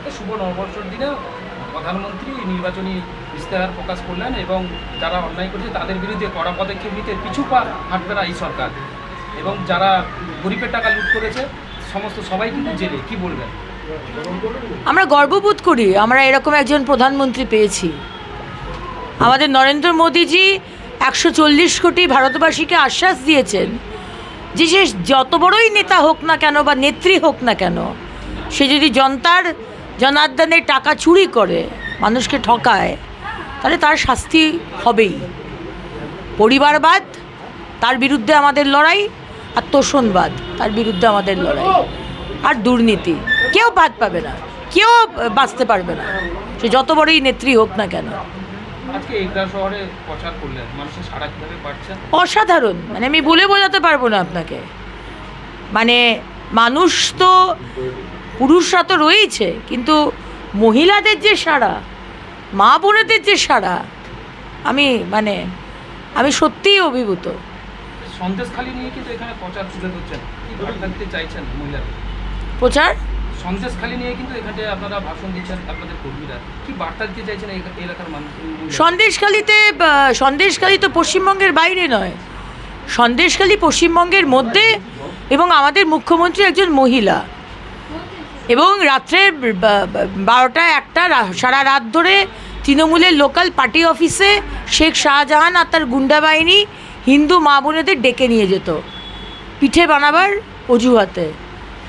একটা শুভ নববর্ষের দিনে প্রধানমন্ত্রী নির্বাচনী ইশতেহার প্রকাশ করলেন এবং যারা অন্যায় করছে তাদের বিরুদ্ধে কড়া পদক্ষেপ নিতে পিছু পা হাঁটবে না এই সরকার। এবং যারা গরিবের টাকা লুট করেছে, সমস্ত সবাই কিন্তু জেলে। কি বলবেন? আমরা গর্ববোধ করি, আমরা এরকম একজন প্রধানমন্ত্রী পেয়েছি। আমাদের নরেন্দ্র মোদীজি একশো চল্লিশ কোটি ভারতবাসীকে আশ্বাস দিয়েছেন যে সে যত বড়ই নেতা হোক না কেন বা নেত্রী হোক না কেন, সে যদি জনতার জনার্দনের টাকা চুরি করে মানুষকে ঠকায় তাহলে তার শাস্তি হবেই। পরিবারবাদ তার বিরুদ্ধে আমাদের লড়াই আর তোষণবাদ তার বিরুদ্ধে আমাদের লড়াই। আর দুর্নীতি কেউ বাদ পাবে না কেউ বাঁচতে পারবে না। সে যত বড়ই নেত্রী হোক না কেন। অসাধারণ মানে আমি বলে বোঝাতে পারব না আপনাকে। মানে মানুষ তো পুরুষরা তো রয়েছে কিন্তু মহিলাদের যে সারা মা বোনেদের যে সারা আমি মানে আমি সত্যিই অভিভূত। সন্দেশখালি নিয়ে কিন্তু এখানে প্রচার কি চাইছেন মহিলাদের প্রচার? সন্দেশখালি নিয়ে কিন্তু এখানে আপনারা ভাষণ দিচ্ছেন আপনাদের কর্মীরা। কি বার্তা দিতে চাইছেন এলাকার মানুষ সন্দেশখালিতে সন্দেশখালি তো পশ্চিমবঙ্গের বাইরে নয়। সন্দেশখালি পশ্চিমবঙ্গের মধ্যে এবং আমাদের মুখ্যমন্ত্রী একজন মহিলা। এবং রাত্রে বারোটা একটা সারা রাত ধরে তৃণমূলের লোকাল পার্টি অফিসে শেখ শাহজাহান আর তার গুন্ডা বাহিনী হিন্দু মা বোনেদের ডেকে নিয়ে যেত, পিঠে বানাবার অজুহাতে।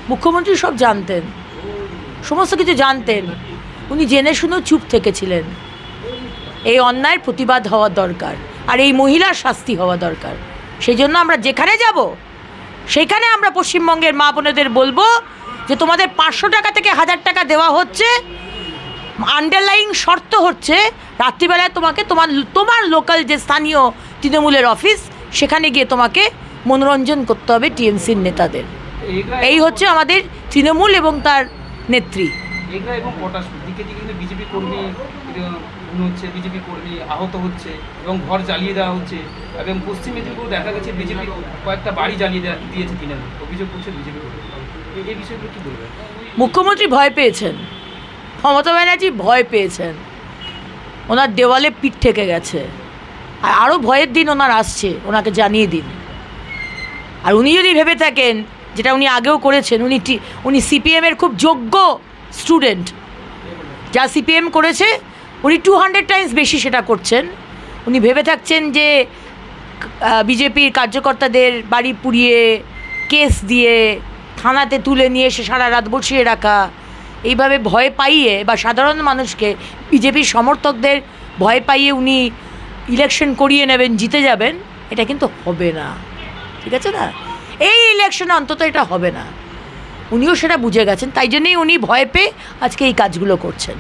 মুখ্যমন্ত্রী সব জানতেন, সমস্ত কিছু জানতেন। উনি জেনে শুনেও চুপ থেকেছিলেন। এই অন্যায়ের প্রতিবাদ হওয়া দরকার আর এই মহিলার শাস্তি হওয়া দরকার। সেই জন্য আমরা যেখানে যাব, সেখানে আমরা পশ্চিমবঙ্গের মা বোনেদের বলব যে তোমাদের পাঁচশো টাকা থেকে হাজার টাকা দেওয়া হচ্ছে আন্ডারলাইং শর্ত হচ্ছে রাত্রিবেলায় তোমাকে তোমার তোমার লোকাল যে স্থানীয় তৃণমূলের অফিস সেখানে গিয়ে তোমাকে মনোরঞ্জন করতে হবে টিএমসির নেতাদের। এই হচ্ছে আমাদের তৃণমূল এবং তার নেত্রী। এগরা এবং পটাশ দিকে দিকে কিন্তু বিজেপি কর্মী খুন হচ্ছে বিজেপি কর্মী আহত হচ্ছে এবং ঘর জ্বালিয়ে দেওয়া হচ্ছে। এবং পশ্চিম মেদিনীপুর দেখা গেছে বিজেপি কয়েকটা বাড়ি জ্বালিয়ে দেয়া- দিয়েছে তৃণমূল অভিযোগ করছে বিজেপি এই বিষয়গুলো কী বলবেন? মুখ্যমন্ত্রী ভয় পেয়েছেন। মমতা ব্যানার্জি ভয় পেয়েছেন। ওনার দেওয়ালে পিঠ থেকে গেছে। আর আরও ভয়ের দিন ওনার আসছে, ওনাকে জানিয়ে দিন। আর উনি যদি ভেবে থাকেন, যেটা উনি আগেও করেছেন, উনি উনি সিপিএমের খুব যোগ্য স্টুডেন্ট। যা সিপিএম করেছে, উনি টু হান্ড্রেড টাইমস বেশি সেটা করছেন। উনি ভেবে থাকছেন যে বিজেপির কার্যকর্তাদের বাড়ি পুড়িয়ে, কেস দিয়ে, থানাতে তুলে নিয়ে এসে সারা রাত বসিয়ে রাখা, এইভাবে ভয় পাইয়ে বা সাধারণ মানুষকে, বিজেপির সমর্থকদের ভয় পাইয়ে উনি ইলেকশন করিয়ে নেবেন, জিতে যাবেন, এটা কিন্তু হবে না। ঠিক আছে না? এই ইলেকশনে অন্তত এটা হবে না। উনিও সেটা বুঝে গেছেন তাই জন্যেই উনি ভয় পেয়ে আজকে এই কাজগুলো করছেন।